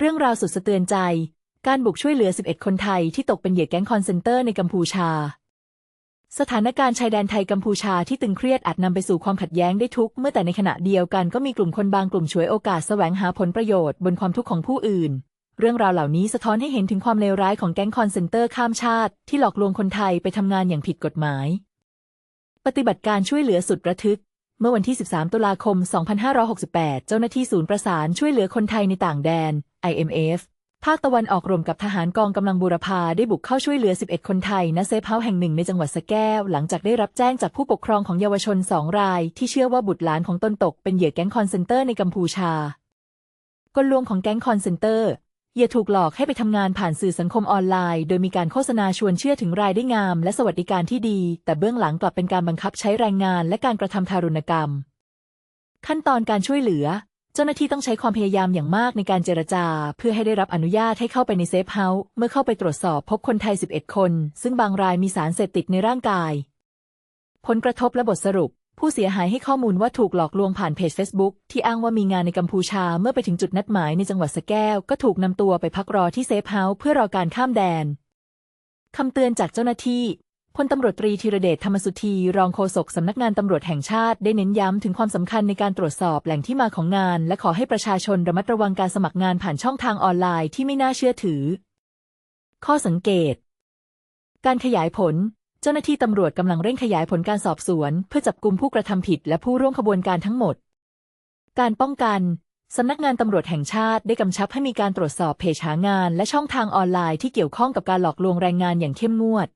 เรื่องราวสุดสะเทือนใจ การบุกช่วยเหลือ 11 คนไทยที่ตกเป็นเหยื่อแก๊งคอนเซนเตอร์ในกัมพูชา สถานการณ์ชายแดนไทยกัมพูชาที่ตึงเครียดอาจนำไปสู่ความขัดแย้งได้ทุก เมื่อแต่ในขณะเดียวกันก็มีกลุ่มคนบางกลุ่มฉวยโอกาสแสวงหาผลประโยชน์บนความทุกข์ของผู้อื่น เรื่องราวเหล่านี้สะท้อนให้เห็นถึงความเลวร้ายของแก๊งคอนเซนเตอร์ข้ามชาติ ที่หลอกลวงคนไทยไปทำงานอย่างผิดกฎหมาย ปฏิบัติการช่วยเหลือสุดระทึก เมื่อวันที่ 13 ตุลาคม 2568 เจ้าหน้าที่ศูนย์ประสานช่วยเหลือคนไทยในต่างแดน IMF ภาคตะวันออกรวมกับทหารกองกำลังบูรพาได้บุกเข้าช่วยเหลือ 11 คนไทยณเซฟเฮาส์แห่งหนึ่งในจังหวัดสะแก้ว หลังจากได้รับแจ้งจากผู้ปกครองของเยาวชนสองราย ที่เชื่อว่าบุตรหลานของตนตกเป็นเหยื่อแก๊งคอนเซนเตอร์ในกัมพูชา กลลวงของแก๊งคอนเซนเตอร์ เหยื่อถูกหลอกให้ไปทำงานผ่านสื่อสังคมออนไลน์ โดยมีการโฆษณาชวนเชื่อถึงรายได้งาม และสวัสดิการที่ดี แต่เบื้องหลังกลับเป็นการบังคับใช้แรงงานและการกระทำทารุณกรรม ขั้นตอนการช่วยเหลือ เจ้าหน้าที่ต้องใช้ความพยายามอย่างมากในการเจรจา เพื่อให้ได้รับอนุญาตให้เข้าไปในเซฟเฮาส์เมื่อเข้าไปตรวจสอบพบคนไทย 11 คน ซึ่งบางรายมีสารเสพติดในร่างกาย ผลกระทบและบทสรุป ผู้เสียหายให้ข้อมูลว่าถูกหลอกลวงผ่านเพจ Facebook ที่อ้างว่ามีงานในกัมพูชาเมื่อไปถึงจุดนัดหมายในจังหวัดสแก้ว ก็ถูกนำตัวไปพักรอที่เซฟเฮาส์เพื่อรอการข้ามแดนคำเตือนจากเจ้าหน้าที่พลตำรวจตรีธีรเดชธรรมสุธีรองโฆษกสำนักงานตำรวจแห่งชาติได้เน้นย้ำถึงความสำคัญในการตรวจสอบแหล่งที่มาของงาน และขอให้ประชาชนระมัดระวังการสมัครงานผ่านช่องทางออนไลน์ที่ไม่น่าเชื่อถือ ข้อสังเกต การขยายผล เจ้าหน้าที่ตำรวจกำลังเร่งขยายผลการสอบสวน เพื่อจับกลุ่มผู้กระทำผิดและผู้ร่วมขบวนการทั้งหมด การป้องกันสำนักงานตำรวจแห่งชาติได้กำชับให้มีการตรวจสอบเพจหางาน และช่องทางออนไลน์ที่เกี่ยวข้องกับการหลอกลวงแรงงานอย่างเข้มงวด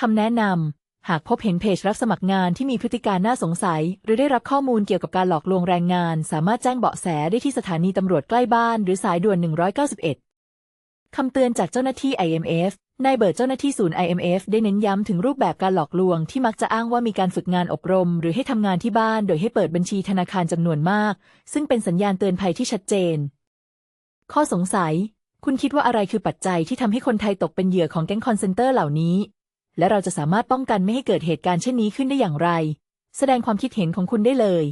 คำแนะนำหากพบเห็นเพจรับสมัครงานที่มีพฤติการน่าสงสัย หรือได้รับข้อมูลเกี่ยวกับการหลอกลวงแรงงาน สามารถแจ้งเบาะแสได้ที่สถานีตำรวจใกล้บ้าน หรือสายด่วน 191คำเตือนจากเจ้าหน้าที่ IMF นายเบิร์ดเจ้าหน้าที่ศูนย์ IMF ได้เน้นย้ำถึงรูปแบบการหลอกลวงที่มักจะอ้างว่ามีการฝึกงานอบรม หรือให้ทำงานที่บ้านโดยให้เปิดบัญชีธนาคารจำนวนมาก ซึ่งเป็นสัญญาณเตือนภัยที่ชัดเจน ข้อสงสัย คุณคิดว่าอะไรคือปัจจัยที่ทำให้คนไทยตกเป็นเหยื่อของแก๊งคอนเซนเตอร์เหล่านี้ และเราจะสามารถป้องกันไม่ให้เกิดเหตุการณ์เช่นนี้ขึ้นได้อย่างไร แสดงความคิดเห็นของคุณได้เลย